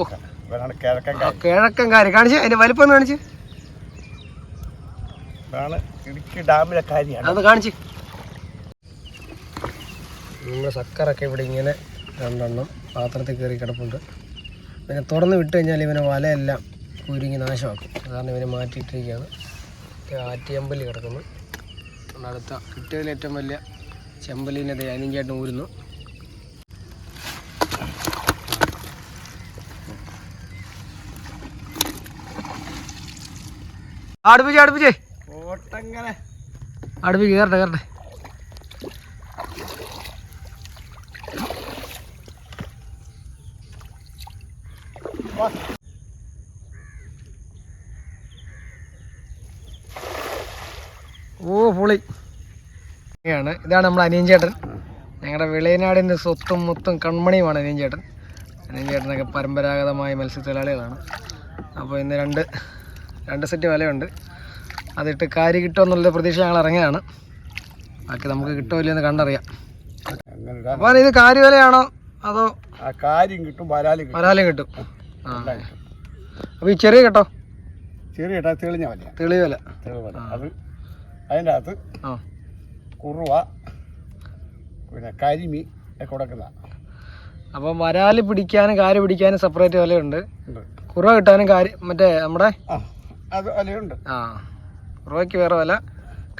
ഓ ഇവരാണ് കിഴക്കൻ കാരി കിഴക്കൻ കാര്യം. കാണിച്ച്. അതിന്റെ വലിപ്പം കാണിച്ച്. ഇതാണ് ഇടുക്കി ഡാമിലെ കാരിയാണ് അത് കാണിച്ച്. നമ്മുടെ സക്കറൊക്കെ ഇവിടെ ഇങ്ങനെ രണ്ടെണ്ണം പാത്രത്തിൽ കയറി കിടപ്പുണ്ട്. പിന്നെ തുറന്ന് വിട്ട് കഴിഞ്ഞാൽ ഇവനെ വലയെല്ലാം കുരുങ്ങി നാശമാക്കും. കാരണം ഇവനെ മാറ്റിയിട്ടിരിക്കുകയാണ് ആറ്റിയമ്പലി കിടക്കുന്നു. അടുത്ത കിട്ടിയതിൽ ഏറ്റവും വലിയ ചെമ്പലിനെ അനിഞ്ചായിട്ട് ഊരുന്നു. അടുപ്പിച്ചേ അടുപ്പിച്ച്. അടുപ്പിക്ക് കയറട്ടെ കയറട്ടെ ഓ പൊളി. ാണ് ഇതാണ് നമ്മുടെ അനിയൻ ചേട്ടൻ. ഞങ്ങളുടെ വിളയനാടിന്റെ സ്വത്തും മുത്തും കൺമണിയുമാണ് അനിയൻ ചേട്ടൻ. അനിയൻ ചേട്ടനൊക്കെ പരമ്പരാഗതമായ മത്സ്യത്തൊഴിലാളികളാണ്. അപ്പോൾ ഇന്ന് രണ്ട് രണ്ട് സെറ്റ് വലയുണ്ട്. അതിട്ട് കാരി കിട്ടുമെന്നുള്ള പ്രതീക്ഷ ഞങ്ങൾ ഇറങ്ങിയതാണ്. ബാക്കി നമുക്ക് കിട്ടുമില്ലെന്ന് കണ്ടറിയാം. അപ്പൊ അപ്പോൾ ഇത് കാരി വിലയാണോ? അതോ കാര്യം കിട്ടും വരാലും കിട്ടും. വരാലും കിട്ടും. കിട്ടും. അപ്പോൾ ഈ ചെറിയ കേട്ടോ? ചെറിയ ഇട്ടാ തെളിഞ്ഞ വല. തെളിവ് വില. അത് അതിന്റെ അകത്ത് കുറുവ പിന്നെ കരിമീൻ ഒക്കെ കൊടുക്കുന്ന അപ്പം വരാൽ പിടിക്കാനും കാരി പിടിക്കാനും സെപ്പറേറ്റ് വിലയുണ്ട്. കുറവ കിട്ടാനും കാര്യം മറ്റേ നമ്മുടെ അത് വലയുണ്ട് ആ റോയ്ക്ക് വേറെ വില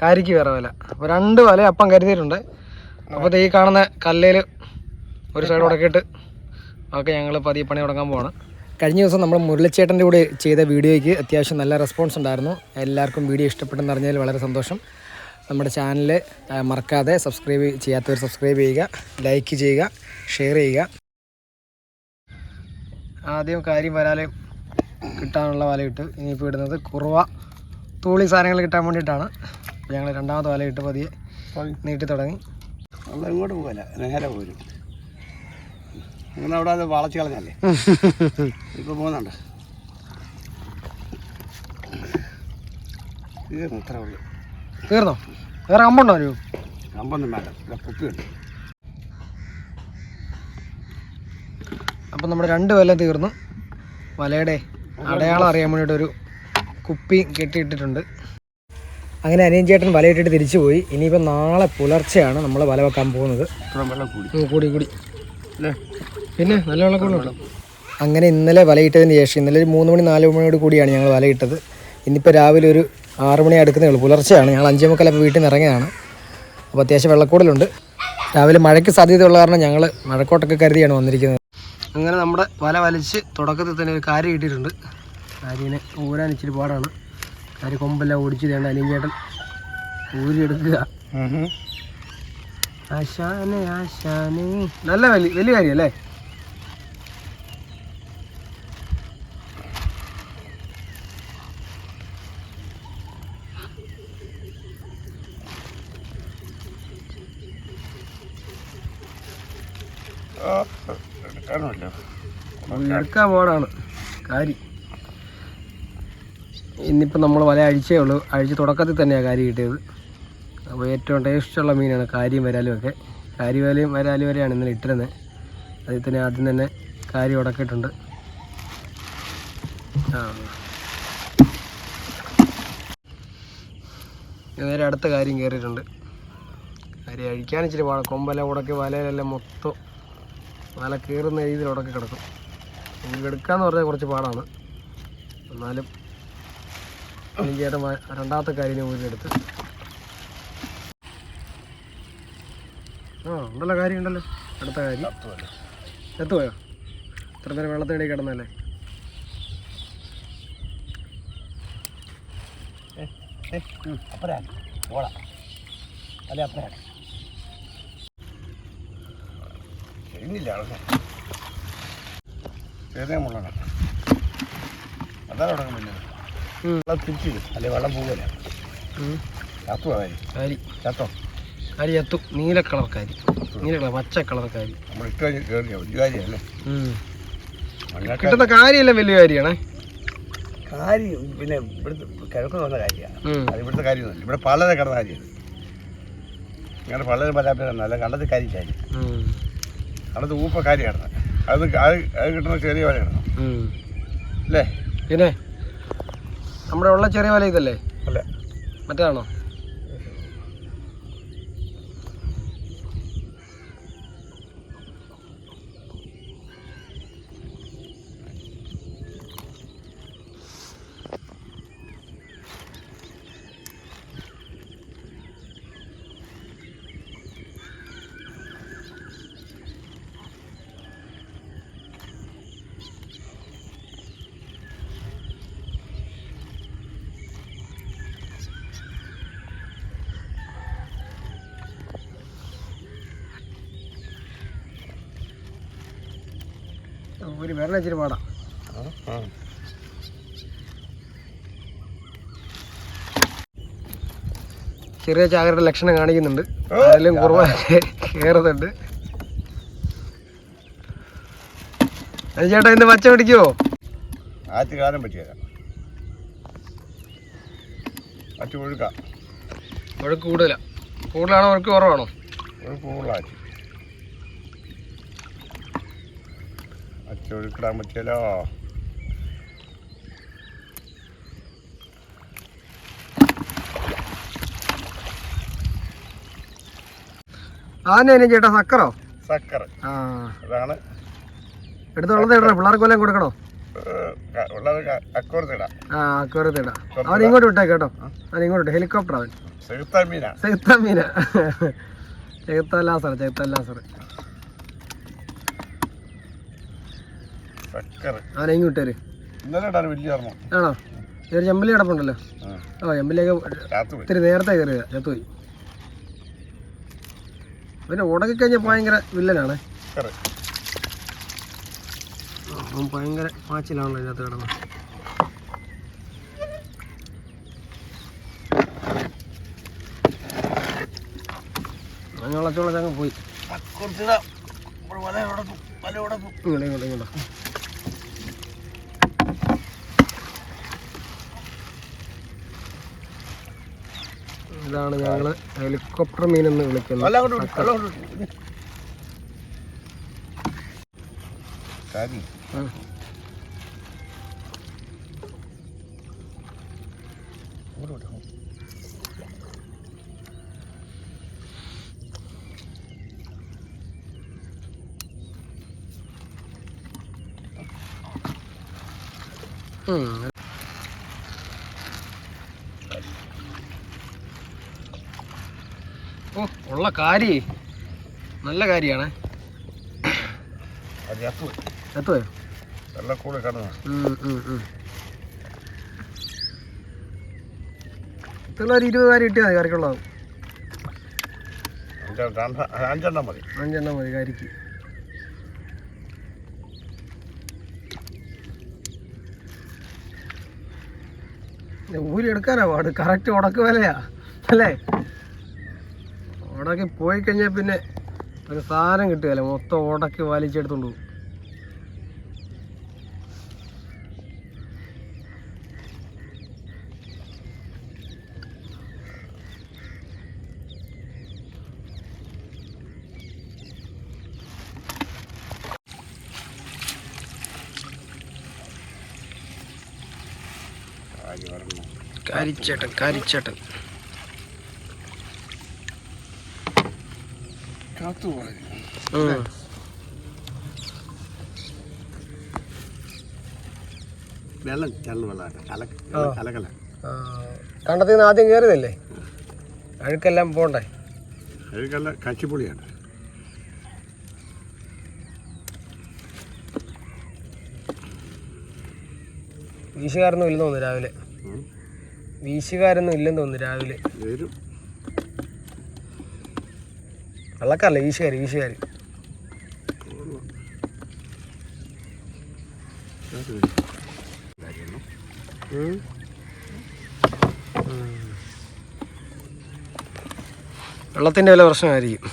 കാരിക്ക് വേറെ വില. അപ്പോൾ രണ്ട് വില അപ്പം കരുതിയിട്ടുണ്ട്. അപ്പോൾ ഈ കാണുന്ന കല്ലേൽ ഒരു സൈഡ് ഉടക്കിയിട്ട് ഓക്കെ ഞങ്ങൾ പതിയെ പണി തുടങ്ങാൻ പോവാണ്. കഴിഞ്ഞ ദിവസം നമ്മൾ മുരളിച്ചേട്ടന്റെ കൂടെ ചെയ്ത വീഡിയോയ്ക്ക് അത്യാവശ്യം നല്ല റെസ്പോൺസ് ഉണ്ടായിരുന്നു. എല്ലാവർക്കും വീഡിയോ ഇഷ്ടപ്പെട്ടെന്ന് അറിഞ്ഞതിൽ വളരെ സന്തോഷം. നമ്മുടെ ചാനൽ മറക്കാതെ സബ്സ്ക്രൈബ് ചെയ്യാത്തവർ സബ്സ്ക്രൈബ് ചെയ്യുക ലൈക്ക് ചെയ്യുക ഷെയർ ചെയ്യുക. ആദ്യം കാര്യം വരാലെ കിട്ടാനുള്ള വല ഇട്ട് ഇനിയിപ്പോൾ ഇടുന്നത് കുറവ. തൂളി സാധനങ്ങൾ കിട്ടാൻ വേണ്ടിയിട്ടാണ്. ഞങ്ങൾ രണ്ടാമത്തെ വല ഇട്ട് പതിയെ നീട്ടി തുടങ്ങി. നമ്മൾ ഇങ്ങോട്ട് പോകല നേരെ പോരും. അങ്ങനെ അവിടെ അത് വളച്ച് കളഞ്ഞല്ലേ? ഇപ്പൊ പോകുന്നുണ്ട്. തീർന്നു? ഇത്ര ഉള്ളു. തീർന്നോ? വേറെ അമ്പുണ്ടോ ഒരു? കമ്പൊന്നും വേണ്ട. ഇവിടെ കുപ്പിയുണ്ട്. അപ്പം നമ്മുടെ രണ്ട് വല തീർന്നു. വലയുടെ അടയാളം അറിയാൻ വേണ്ടിയിട്ട് ഒരു കുപ്പി കെട്ടിയിട്ടിട്ടുണ്ട്. അങ്ങനെ അനിയഞ്ചേട്ടൻ വലയിട്ടിട്ട് തിരിച്ചു പോയി. ഇനിയിപ്പോൾ നാളെ പുലർച്ചെയാണ് നമ്മൾ വല വെക്കാൻ പോകുന്നത്. കൂടി. കൂടി പിന്നെ നല്ല വെള്ളം അങ്ങനെ ഇന്നലെ വലയിട്ടതിന് ശേഷം ഇന്നലെ ഒരു മൂന്ന് മണി നാല് മണിയോട് കൂടിയാണ് ഞങ്ങൾ വലയിട്ടത്. ഇന്നിപ്പോൾ രാവിലെ ഒരു ആറ് മണി അടുക്കുന്നേ ഉള്ളൂ. പുലർച്ചെയാണ്. ഞങ്ങൾ അഞ്ചേ മുക്കാലപ്പോൾ വീട്ടിൽ നിന്ന് ഇറങ്ങിയതാണ്. അപ്പോൾ അത്യാവശ്യം വെള്ളക്കൂടലുണ്ട്. രാവിലെ മഴയ്ക്ക് സാധ്യതയുള്ള കാരണം ഞങ്ങൾ മഴക്കോട്ടൊക്കെ കരുതിയാണ് വന്നിരിക്കുന്നത്. അങ്ങനെ നമ്മുടെ വല വലിച്ച് തുടക്കത്തിൽ തന്നെ ഒരു കാര്യം കിട്ടിയിട്ടുണ്ട്. കാര്യനെ ഊരാൻ ഇച്ചിരി പാടാണ്. കാര്യം കൊമ്പെല്ലാം ഓടിച്ചു തേണ്ട അനിയൻ ഊരിയെടുക്കുക. ആശാനെ ആശാനെ. നല്ല വലിയ വലിയ കാര്യമല്ലേ എടുക്കാനുമല്ലോ എടുക്കാൻ പാടാണ് കാരി. ഇന്നിപ്പോൾ നമ്മൾ വല അഴിച്ചേ ഉള്ളൂ. അഴിച്ച് തുടക്കത്തിൽ തന്നെയാണ് കാരി കിട്ടിയത്. അപ്പോൾ ഏറ്റവും ടേസ്റ്റുള്ള മീനാണ് കാരിയും വരാലും ഒക്കെ. കാരി വലയും വരാലും വരെയാണ് ഇന്നലെ ഇട്ടിരുന്നത്. അതിൽ തന്നെ ആദ്യം തന്നെ കാരി ഉടക്കിയിട്ടുണ്ട്. നേരെ അടുത്ത കാര്യം കയറിയിട്ടുണ്ട്. കാര്യം അഴിക്കാൻ ഇച്ചിരി കൊമ്പല ഉടക്കി വലയിലെല്ലാം മൊത്തം വല കയറുന്ന രീതിയിൽ ഉടക്കി കിടക്കും. നമുക്ക് എടുക്കാന്ന് പറഞ്ഞാൽ കുറച്ച് പാടാണ്. എന്നാലും ചേട്ടൻ രണ്ടാമത്തെ കാര്യം ഊരിയെടുത്ത് ആ ഉണ്ടല്ലോ കാര്യം ഉണ്ടല്ലോ. അടുത്ത കാര്യം. എത്തുപോയോ ഇത്ര നേരം വെള്ളത്തിനിടയിൽ കിടന്നല്ലേ? അപ്പരാണ് ഓടാ. അല്ലെ അപ്പരാണ് കഴിഞ്ഞില്ല ആളെ ചെറിയ മുള്ളാണ് അതാണ് തുടങ്ങുന്നില്ല ഉം. വെള്ളം തിരിച്ചിടും അല്ലെ വെള്ളം. ചത്തുവാ കാര്യം കാരി ചത്തോ? നീല കളർ കാരി നീല കളർ പച്ച നമ്മൾ ഇട്ട് കയറിയ കാര്യമല്ലേ കിട്ടുന്ന കാര്യമല്ല വലിയ കാര്യമാണേ? കാര്യം പിന്നെ ഇവിടുത്തെ കിഴക്ക് വന്ന കാര്യമാണ് അത് ഇവിടുത്തെ കാര്യമൊന്നുമില്ല. ഇവിടെ പള്ളരെ കിടന്ന കാര്യമാണ്. ഇങ്ങനെ പള്ളരെ പരാപ്പര നല്ല കണ്ടത് കാര്യം കാര്യം കണ്ടത് ഊപ്പ കാര്യമാണ് അത് അത് അത് കിട്ടുന്ന ചെറിയ വലയാണ് അല്ലേ? പിന്നെ? നമ്മുടെ ഉള്ള ചെറിയ വല ഇതല്ലേ? അല്ല. മറ്റേതാണോ? ഒരു വെള്ളം ഇച്ചിരി പാടാം. ചെറിയ ചാകരയുടെ ലക്ഷണം കാണിക്കുന്നുണ്ട്. അതിലും കുറവായിട്ട് കയറുന്നുണ്ട്. ചേട്ടാ ഇന്ന് പച്ച പിടിക്കുവോ? ആറ്റ് കാലം പറ്റിയല്ല അച്ചു ഒഴുക്കാം ഒഴുക്ക് കൂടുതലാ. കൂടുതലാണോ ഒഴുക്ക് കുറവാണോ? ഒഴുക്ക് കൂടുതലാറ്റ് ഒഴുക്കിടാൻ പറ്റിയല്ലോ ആനേനെ ചേട്ടാ സക്കറോ? സക്കർ. അതാണ് എടുത്തുള്ളത് ഇടണം പിള്ളേർക്ക് കൊടുക്കണോ? അവൻ ഇങ്ങോട്ട് വിട്ടേ കേട്ടോ. അവൻ ഇങ്ങോട്ട് ഹെലികോപ്റ്റർ അവൻ. സെകുത്ത മീനാ. ലാസർ ലാസർ. വരും ഇന്നലെ വലിയ ആണോ? ഒരു ചെമ്പല്ലി കിടപ്പുണ്ടല്ലോ ആ. ചെമ്പല്ലിയൊക്കെ ഇത്തിരി നേരത്തെ കയറിയതാ ചത്തുപോയി പിന്നെ ഉടക്കി കഴിഞ്ഞാൽ ഭയങ്കര വില്ലനാണ്. അപ്പം ഭയങ്കര പാച്ചിലാണല്ലോ ഇതിനകത്ത് കിടന്ന്. മഞ്ഞവളച്ചോളച്ച് അങ്ങ് പോയി. ഇങ്ങോട്ട് ഇങ്ങോട്ട് ഇങ്ങോട്ട്. ഇതാണ് ഞങ്ങൾ ഹെലികോപ്റ്റർ മീൻ എന്ന് വിളിക്കുന്നത്. വല അങ്ങോട്ട് വിട്, വല അങ്ങോട്ട് വിട്. കാരി ആ. അങ്ങോട്ട് വിട്. ഉം. ഓ ഉള്ള കാര്യേ നല്ല കാര്യമാണ് അത് ചത്തു പോയി. എത്തുവയോ വെള്ളക്കൂടെ കിടന്നു ഇത്തുള്ള ഒരു ഇരുപത് കാര്യം കിട്ടിയാൽ മതി കറിക്കുള്ളതാവും അഞ്ചെണ്ണം മതി. അഞ്ചെണ്ണം മതി കരിക്ക്. ഊരി എടുക്കാനാ പാട്. കറക്റ്റ് ഉടക്ക് വിലയാ. അല്ലേ? ഉടക്കി പോയി കഴിഞ്ഞാൽ പിന്നെ ഒരു സാധനം കിട്ടുകയല്ല. മൊത്തം ഉടക്കി വലിച്ചെടുത്തോണ്ട് പോകും കരിച്ചേട്ടൻ കരിച്ചേട്ടൻ. ചത്തു പോയി ഉം. വെള്ളം ചള്ളു വെള്ളം കലക്ക ആ. കണ്ടത്തിൽ നിന്ന് ആദ്യം കയറിയതല്ലേ അഴുക്കെല്ലാം പോണ്ടേ? അഴുക്കെല്ലാം കച്ചിപ്പൊളിയാണ് വീശുകാരൊന്നും ഇല്ലെന്ന് തോന്നുന്നു രാവിലെ. വീശുകാരൊന്നും ഇല്ലെന്ന് തോന്നുന്നു രാവിലെ. വരും. വെള്ളക്കാരല്ല? വീശുകാർ വീശുകാർ വെള്ളത്തിന്റെ വില പ്രശ്നമായിരിക്കും.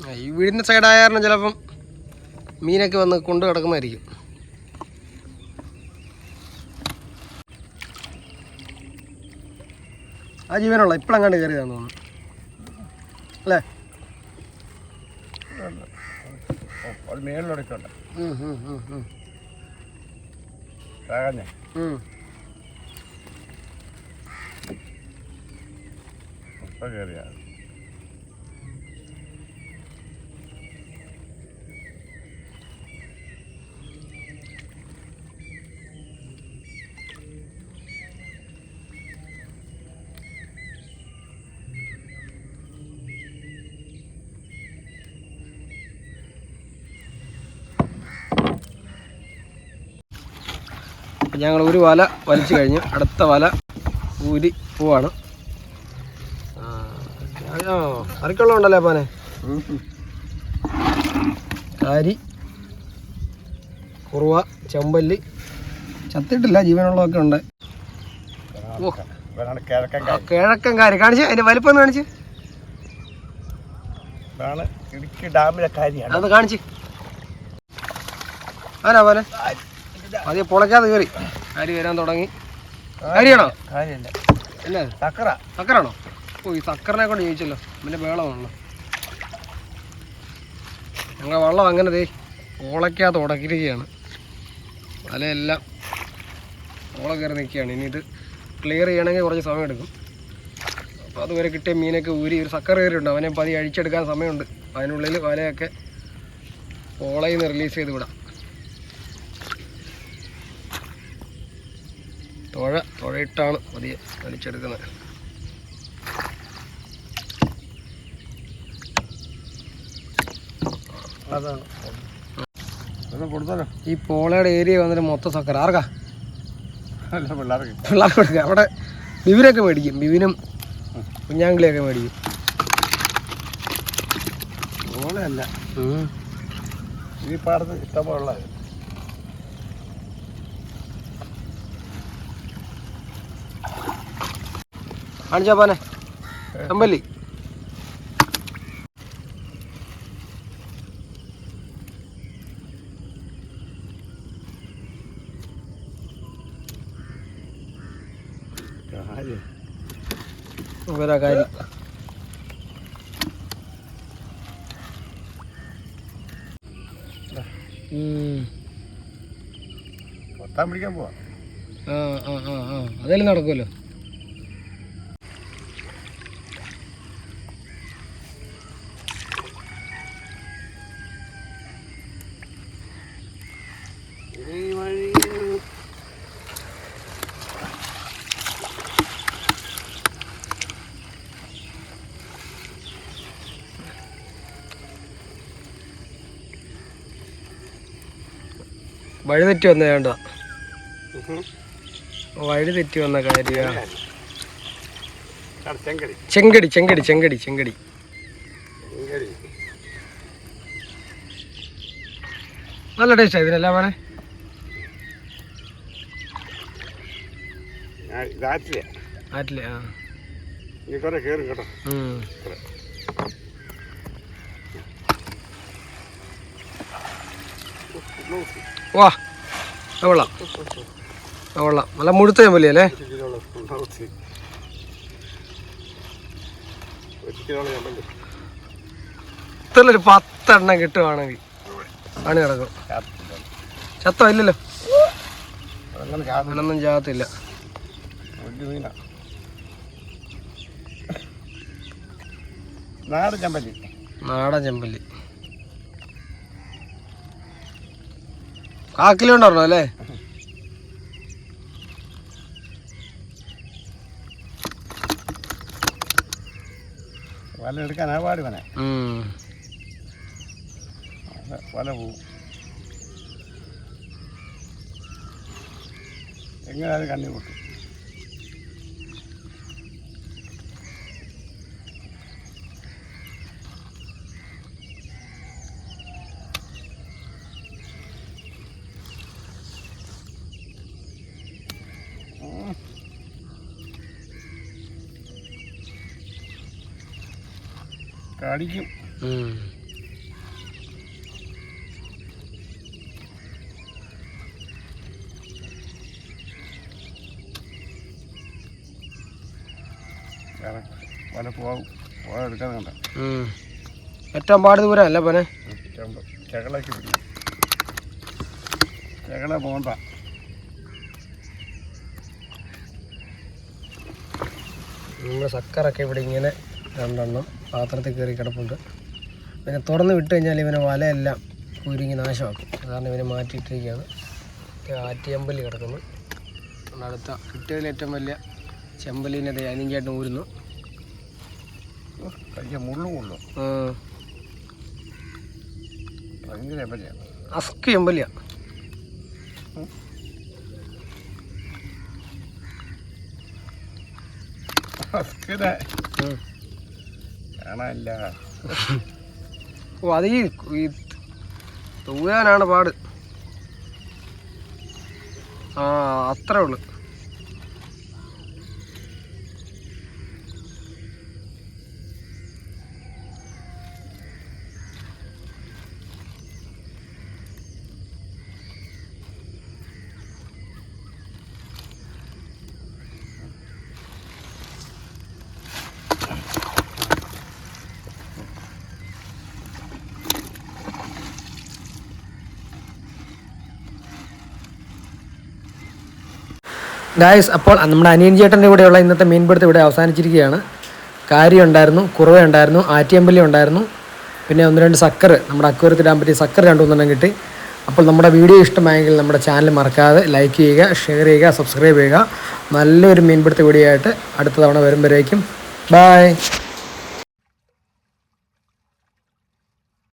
ആ, ഈ വീടിന്റെ സൈഡായ കാരണം ചിലപ്പം മീനൊക്കെ വന്ന് കൊണ്ട് കിടക്കുമായിരിക്കും ആ ജീവനുള്ള ഇപ്പോഴങ്ങാണ്ട് കയറിയതാന്ന് തോന്നുന്നു. അല്ലേ? മേളിലൊടക്കുണ്ട്. തകഞ്ഞേ. ഇപ്പം അപ്പം ഞങ്ങൾ ഒരു വല വലിച്ചു കഴിഞ്ഞു. അടുത്ത വല ഊരി പോവാണ്. ആ അരക്കുള്ള ഉണ്ടല്ലേ അപ്പാനെ? കാരി കുറുവ ചെമ്പല്ലി ചത്തിട്ടില്ല ജീവനുള്ളതൊക്കെ ഉണ്ട്. കിഴക്കൻ കാരി. കാണിച്ച് അതിന്റെ വലിപ്പം ഒന്ന് കാണിച്ച് ഇടുക്കി ഡാമിലെ കാര്യമാണ് അത് കാണിച്ച്. ആരാ പോലെ അധികം പൊളയ്ക്കാതെ കയറി കാരി വരാൻ തുടങ്ങി. കാരിയാണോ കാര്യമില്ല. എന്നാ? ചക്കറ സക്കറാണോ? ഓ ഈ സക്കറിനെ കൊണ്ട് ചോദിച്ചല്ലോ പിന്നെ വേളമാണല്ലോ ഞങ്ങൾ വള്ളം അങ്ങനെ ദേ ഓളയ്ക്കകത്ത് ഉടക്കിരിക്കുകയാണ് വലയെല്ലാം ഓള കയറി നിൽക്കുകയാണ്. ഇനി ഇത് ക്ലിയർ ചെയ്യണമെങ്കിൽ കുറച്ച് സമയം എടുക്കും. അപ്പോൾ അതുവരെ കിട്ടിയ മീനൊക്കെ ഊരി ഒരു സക്കർ കയറിയുണ്ട് അവനെ പതി അഴിച്ചെടുക്കാൻ സമയമുണ്ട്. അതിനുള്ളിൽ വലയൊക്കെ ഓളയിൽ നിന്ന് റിലീസ് ചെയ്ത് വിടാം. തുഴ തുഴയിട്ടാണ് പതിയെ വലിച്ചെടുക്കുന്നത്. കൊടുത്താലോ? ഈ പോളയുടെ ഏരിയ വന്നിട്ട് മൊത്തം സക്കർ ആർക്കാ? പിള്ളേർക്ക്. പിള്ളേർക്ക് കൊടുക്കുക അവിടെ ബിവിനൊക്കെ മേടിക്കും. ബിവിനും കുഞ്ഞാങ്കിളിയൊക്കെ മേടിക്കും. ഓളയല്ല ഈ പാടത്ത് ഇഷ്ടമുള്ള കാണിച്ചാ പോനെ അമ്പല്ലി കാര്യം വരാ കാര്യം. ഉം. കൊത്താൻ പിടിക്കാൻ പോവാ. ആ ആ ആ ആ. അതേലും നടക്കുമല്ലോ ഈ വഴി വഴി തെറ്റി വന്ന വേണ്ട വഴി തെറ്റി വന്ന കാര്യ. ചെങ്കടി. ചെങ്കടി ചെങ്കടി ചെങ്കടി നല്ല ടേസ്റ്റ് ഇതിനല്ല മോനെ. ആറ്റില്ല ആ. കേട്ടോ. വാ കൊള്ളാം കൊള്ളാം നല്ല മുഴുത്ത ചെമ്പല്ലി അല്ലേ? ഇത്രയൊരു പത്തെണ്ണം കിട്ടുവാണെങ്കിൽ പണി കിടക്കും ചത്തോ ഇല്ലല്ലോ? ഒന്നും ചാത്തില്ല അങ്ങനൊന്നും ചാകത്തില്ല. നാടൻ ചമ്പല്ലി. നാടൻ ചെമ്പല്ലി. കാക്കിലോ ഉണ്ടായിരുന്നോ അല്ലേ വല എടുക്കാനാ പാടി വനെ. വല പോവും. എങ്ങനെയാലും കണ്ണി പൊട്ടും. കടിക്കും വേറെ വല പോവും പോകാൻ കണ്ട. ഏറ്റവും പാട് ദൂരം അല്ല പനെ ചകളൊക്കെ പിടിക്കും. ചകള പോണ്ട. നമ്മുടെ സക്കറൊക്കെ ഇവിടെ ഇങ്ങനെ രണ്ടെണ്ണം. പാത്രത്തിൽ കയറി കിടപ്പുണ്ട്. പിന്നെ തുറന്ന് വിട്ട് കഴിഞ്ഞാൽ ഇവനെ വലയെല്ലാം കുരുങ്ങി നാശമാക്കും. കാരണം ഇവനെ മാറ്റിയിട്ടിരിക്കുകയാണ്. ആറ്റിയമ്പലി കിടക്കുന്നു. അടുത്ത കിട്ടിയതിൽ ഏറ്റവും വലിയ ചെമ്പലിനെ അനിഞ്ചായിട്ട് ഊരുന്നു. മുള്ളും കൊള്ളും. ഭയങ്കര അസ്ക് ചെമ്പലിയാ ഉം. കാണാനില്ല. ഓ ഈ പാട്. ആ അത്രേ ഉള്ളു. ഗായസ് അപ്പോൾ നമ്മുടെ അനിയൻ ചേട്ടന്റെ കൂടെയുള്ള ഇന്നത്തെ മീൻപിടുത്തം ഇവിടെ അവസാനിച്ചിരിക്കുകയാണ്. കാരി ഉണ്ടായിരുന്നു കുറവ ഉണ്ടായിരുന്നു ആറ്റിയമ്പലി ഉണ്ടായിരുന്നു. പിന്നെ ഒന്ന് രണ്ട് സക്കർ നമ്മുടെ അക്വരത്തിടാൻ പറ്റിയ സക്കർ രണ്ടുമൂന്നെണ്ണം കിട്ടി. അപ്പോൾ നമ്മുടെ വീഡിയോ ഇഷ്ടമായെങ്കിൽ നമ്മുടെ ചാനൽ മറക്കാതെ ലൈക്ക് ചെയ്യുക ഷെയർ ചെയ്യുക സബ്സ്ക്രൈബ് ചെയ്യുക. നല്ലൊരു മീൻപിടുത്ത വീഡിയോ ആയിട്ട് അടുത്ത തവണ വരുമ്പോഴേക്കും. ബായ്